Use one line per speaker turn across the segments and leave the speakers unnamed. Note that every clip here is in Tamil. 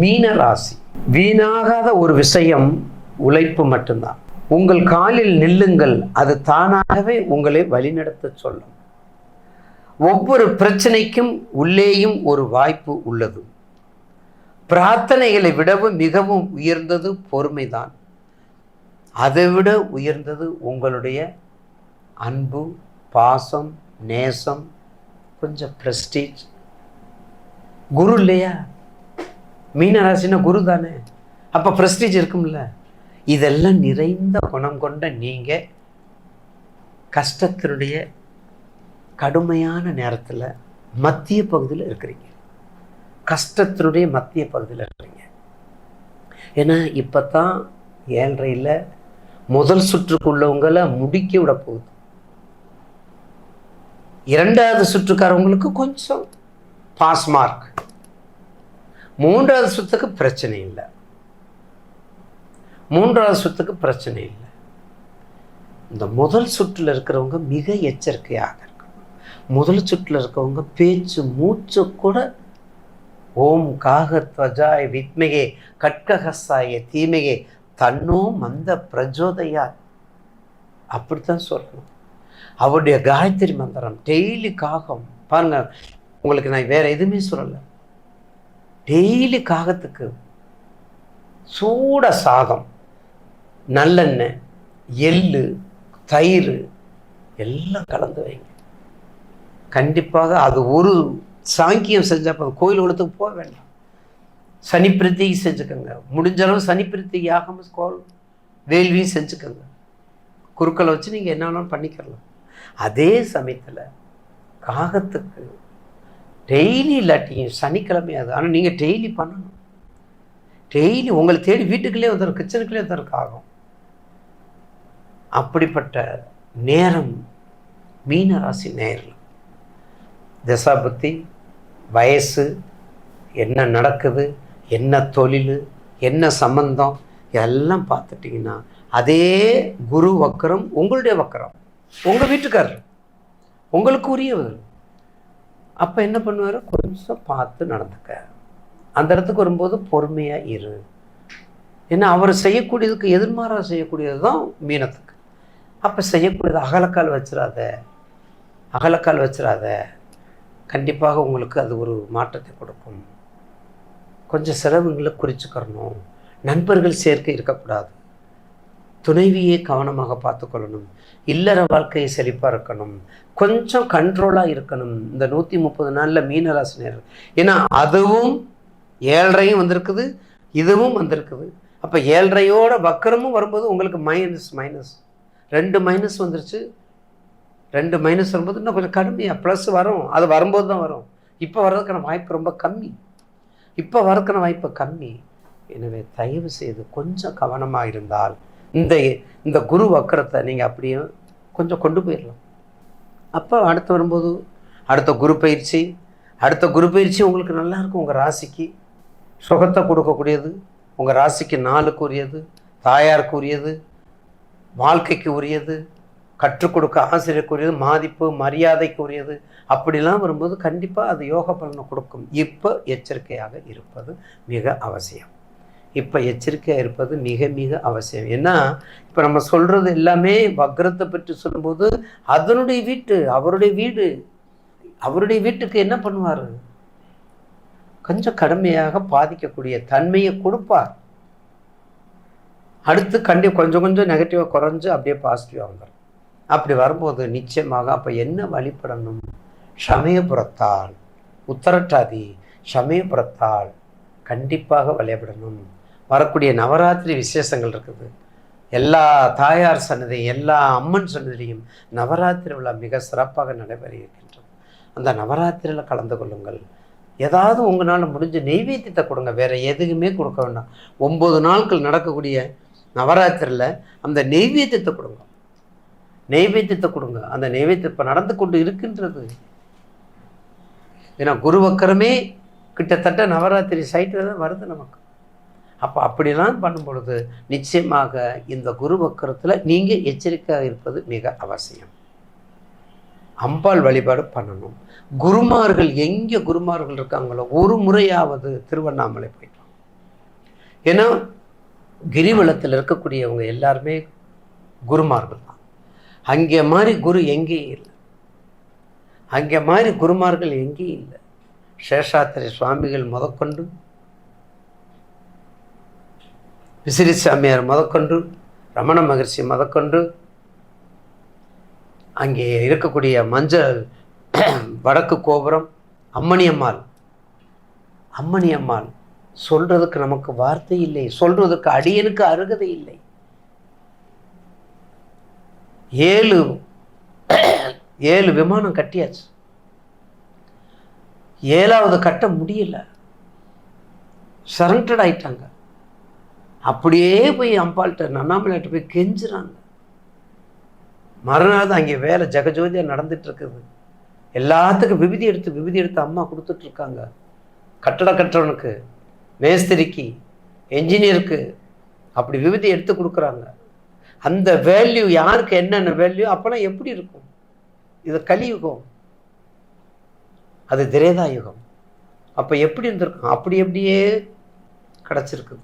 மீன ராசி. வீணாகாத ஒரு விஷயம் உழைப்பு மட்டும்தான். உங்கள் காலில் நில்லுங்கள் அது தானாகவே உங்களை வழிநடத்த சொல்லும். ஒவ்வொரு பிரச்சனைக்கும் உள்ளேயும் ஒரு வாய்ப்பு உள்ளது. பிரார்த்தனைகளை விடவும் மிகவும் உயர்ந்தது பொறுமைதான். அதை விட உயர்ந்தது உங்களுடைய அன்பு பாசம் நேசம் கொஞ்சம் ப்ரெஸ்டீஜ் குரு இல்லையா? மீனராசினா குரு தானே. அப்போ ப்ரெஸ்டீஜ் இருக்கும்ல. இதெல்லாம் நிறைந்த குணம் கொண்ட நீங்கள் கஷ்டத்தினுடைய கடுமையான நேரத்தில் மத்திய பகுதியில் இருக்கிறீங்க. கஷ்டத்தினுடைய மத்திய பகுதியில் இருக்கிறீங்க. ஏன்னா இப்போ தான் ஏழ்றையில் முதல் சுற்றுக்குள்ளவங்களை முடிக்க விட போகுது. இரண்டாவது சுற்றுக்காரவங்களுக்கு கொஞ்சம் பாஸ் மார்க் மூன்றாவது சுத்துக்கு பிரச்சனை இல்லை. மூன்றாவது சுத்துக்கு பிரச்சனை இல்லை. இந்த முதல் சுற்றில் இருக்கிறவங்க மிக எச்சரிக்கையாக இருக்கணும். முதல் சுற்றில் இருக்கவங்க பேச்சு மூச்சு கூட ஓம் காகத்வஜாய வித்மகே கட்கஹசாய தீமையே தன்னோ மந்த பிரஜோதயா. அப்படித்தான் சொல்லணும். அவருடைய காயத்ரி மந்திரம் டெய்லி காகம். பாருங்க உங்களுக்கு நான் வேற எதுவுமே சொல்லலை. டெய்லி காகத்துக்கு சூட சாதம் நல்லெண்ணெய் எள்ளு தயிர் எல்லாம் கலந்து வைங்க. கண்டிப்பாக அது ஒரு சாங்கியம் செஞ்சால் போதும். கோயில் குளத்துக்கு போக வேண்டாம். சனிப்பிரத்திகை செஞ்சுக்கோங்க. முடிஞ்ச அளவு சனிப்பிரத்திகை யாகம் கோல் வேள்வியும் செஞ்சுக்கோங்க. குறுக்களை வச்சு நீங்கள் என்னன்னாலும் பண்ணிக்கலாம். அதே சமயத்தில் காகத்துக்கு டெய்லி இல்லாட்டி சனிக்கிழமை அது. ஆனால் நீங்கள் டெய்லி பண்ணணும். டெய்லி உங்களை தேடி வீட்டுக்குள்ளே வந்துடும் கிச்சனுக்குள்ளே வந்துடும் ஆகும். அப்படிப்பட்ட நேரம் மீன ராசி நேரம் தசாபக்தி வயசு என்ன நடக்குது என்ன தொழில் என்ன சம்பந்தம் எல்லாம் பார்த்துட்டிங்கன்னா அதே குரு வக்கரம் உங்களுடைய வக்கரம். உங்கள் வீட்டுக்காரர். உங்களுக்கு உரியவர். அப்போ என்ன பண்ணுவார்? கொஞ்சம் பார்த்து நடந்துக்க. அந்த இடத்துக்கு வரும்போது பொறுமையாக இரு. ஏன்னா அவர் செய்யக்கூடியதுக்கு எதிர்மாறாக செய்யக்கூடியது தான் மீனத்துக்கு. அப்போ செய்யக்கூடியது அகலக்கால் வச்சிடாத அகலக்கால் வச்சிடாத கண்டிப்பாக உங்களுக்கு அது ஒரு மாற்றத்தை கொடுக்கும். கொஞ்சம் செலவுங்களை குறிச்சுக்கிறணும். நண்பர்கள் சேர்க்கை இருக்கக்கூடாது. துணைவியே கவனமாக பார்த்துக்கொள்ளணும் இல்லற வாழ்க்கையை செழிப்பாக இருக்கணும். கொஞ்சம் கண்ட்ரோலாக இருக்கணும். இந்த நூற்றி முப்பது நாளில் மீனராசினியர். ஏன்னா அதுவும் ஏழரையும் வந்திருக்குது இதுவும் வந்திருக்குது. அப்போ ஏழரையோட வக்கரமும் வரும்போது உங்களுக்கு மைனஸ் மைனஸ் ரெண்டு மைனஸ் வந்துருச்சு. ரெண்டு மைனஸ் வரும்போது இன்னும் கொஞ்சம் கடுமையாக ப்ளஸ் வரும். அது வரும்போது தான் வரும். இப்போ வர்றதுக்கான வாய்ப்பு ரொம்ப கம்மி. இப்போ வர்றதுக்கான வாய்ப்பு கம்மி. எனவே தயவு செய்து கொஞ்சம் கவனமாக இருந்தால் இந்த இந்த குரு வக்கரத்தை நீங்கள் அப்படியும் கொஞ்சம் கொண்டு போயிடலாம். அப்போ அடுத்து வரும்போது அடுத்த குரு பயிற்சி அடுத்த குரு பயிற்சி உங்களுக்கு நல்லாயிருக்கும் உங்கள் ராசிக்கு சுகத்தை கொடுக்கக்கூடியது உங்கள் ராசிக்கு நாளுக்கு உரியது தாயாருக்கு உரியது வாழ்க்கைக்கு உரியது கற்றுக் கொடுக்க ஆசிரியருக்கு உரியது மதிப்பு மரியாதைக்கு உரியது அப்படிலாம் வரும்போது கண்டிப்பாக அது யோக பலனை கொடுக்கும். இப்போ எச்சரிக்கையாக இருப்பது மிக அவசியம். இப்போ எச்சரிக்கையாக இருப்பது மிக மிக அவசியம். ஏன்னா இப்போ நம்ம சொல்கிறது எல்லாமே வக்ரத்தை பற்றி சொல்லும்போது அதனுடைய வீட்டு அவருடைய வீடு அவருடைய வீட்டுக்கு என்ன பண்ணுவார்? கொஞ்சம் கடுமையாக பாதிக்கக்கூடிய தன்மையை கொடுப்பார். அடுத்து கண்டி கொஞ்சம் கொஞ்சம் நெகட்டிவாக குறைஞ்சு அப்படியே பாசிட்டிவாக வந்துடும் அப்படி வரும்போது நிச்சயமாக அப்போ என்ன வழிபடணும்? சமயபுரத்தால் உத்தரட்டாதி. சமயபுரத்தால் கண்டிப்பாக வழிபடணும். வரக்கூடிய நவராத்திரி விசேஷங்கள் இருக்குது. எல்லா தாயார் சன்னதி எல்லா அம்மன் சன்னதியும் நவராத்திரி விழா மிக சிறப்பாக நடைபெற இருக்கின்றது அந்த நவராத்திரியில் கலந்து கொள்ளுங்கள். ஏதாவது உங்களால் முடிஞ்ச நெய்வேத்தியத்தை கொடுங்க. வேறு எதுவுமே கொடுக்க வேண்டாம். ஒம்பது நாட்கள் நடக்கக்கூடிய நவராத்திரியில் அந்த நெய்வேத்தியத்தை கொடுங்க. நெய்வேத்தியத்தை கொடுங்க. அந்த நெய்வேத்தியம் இப்போ நடந்து கொண்டு இருக்கின்றது. ஏன்னா குருவக்கரமே கிட்டத்தட்ட நவராத்திரி சைட்டில் தான் வருது நமக்கு. அப்போ அப்படிலாம் பண்ணும் பொழுது நிச்சயமாக இந்த குரு வக்கரத்தில் நீங்கள் எச்சரிக்கையாக இருப்பது மிக அவசியம். அம்பாள் வழிபாடு பண்ணணும். குருமார்கள் எங்கே குருமார்கள் இருக்காங்களோ ஒரு முறையாவது திருவண்ணாமலை போயிட்டோம் ஏன்னா கிரிவலத்தில் இருக்கக்கூடியவங்க எல்லாருமே குருமார்கள் தான். அங்கே மாதிரி குரு எங்கேயும் இல்லை. அங்கே மாதிரி குருமார்கள் எங்கேயும் இல்லை. சேஷாத்திரி சுவாமிகள் முதற்கொண்டு விசிறி சாமியார் முதற்கொண்டு ரமண மகர்ஷி முதற்கொண்டு அங்கே இருக்கக்கூடிய மஞ்சள் வடக்கு கோபுரம் அம்மணியம்மாள் அம்மணியம்மாள் சொல்றதுக்கு நமக்கு வார்த்தை இல்லை சொல்றதுக்கு அடியனுக்கு அருகதை இல்லை. ஏழு ஏழு விமானம் கட்டியாச்சு. ஏழாவது கட்ட முடியல. சரண்டட் ஆயிட்டாங்க. அப்படியே போய் அம்பாள்கிட்ட அண்ணாமலைகிட்ட போய் கெஞ்சுறாங்க. மறுநாள் தான் அங்கே வேலை ஜெகஜோதியாக நடந்துட்டு இருக்குது எல்லாத்துக்கும் விபதி எடுத்து விபதி எடுத்து அம்மா கொடுத்துட்ருக்காங்க கட்டட கட்டுறவனுக்கு மேஸ்திரிக்கு என்ஜினியருக்கு அப்படி விபதி எடுத்து கொடுக்குறாங்க. அந்த வேல்யூ யாருக்கு என்னென்ன வேல்யூ அப்போலாம் எப்படி இருக்கும்? இது கலியுகம். அது திரேதா யுகம் அப்போ எப்படி இருந்திருக்கும்? அப்படி எப்படியே கிடச்சிருக்குது.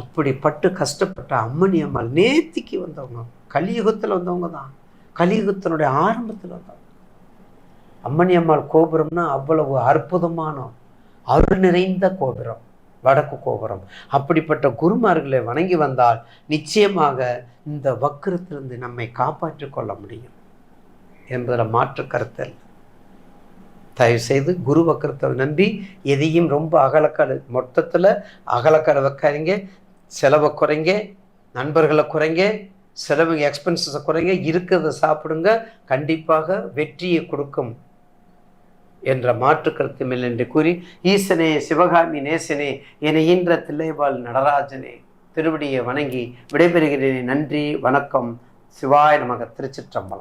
அப்படிப்பட்டு கஷ்டப்பட்ட அம்மணி அம்மாள் நேத்திக்கு வந்தவங்க. கலியுகத்தில் வந்தவங்க தான். கலியுகத்தினுடைய ஆரம்பத்தில் வந்தவங்க. அம்மணி அம்மாள் கோபுரம்னா அவ்வளவு அற்புதமான அருள் நிறைந்த கோபுரம் வடக்கு கோபுரம். அப்படிப்பட்ட குருமார்களை வணங்கி வந்தால் நிச்சயமாக இந்த வக்கரத்திலிருந்து நம்மை காப்பாற்றிக் கொள்ள முடியும் என்பதில் மாற்று கருத்தல் தயவுசெய்து குரு வக்கரத்தை நம்பி எதையும் ரொம்ப அகலக்கடை மொத்தத்தில் அகலக்கடை வைக்காதீங்க. செலவை குறைங்க நண்பர்களை குறைங்க செலவு எக்ஸ்பென்சஸை குறைங்க இருக்கிறத சாப்பிடுங்க கண்டிப்பாக வெற்றியை கொடுக்கும் என்ற மாற்று கருத்து இல்லை என்று கூறி ஈசனே சிவகாமி நேசனே என ஈன்ற தில்லைவாள் நடராஜனே திருவடியை வணங்கி விடைபெறுகிறேன். நன்றி வணக்கம். சிவாய நமக திருச்சிற்றம்பலம்.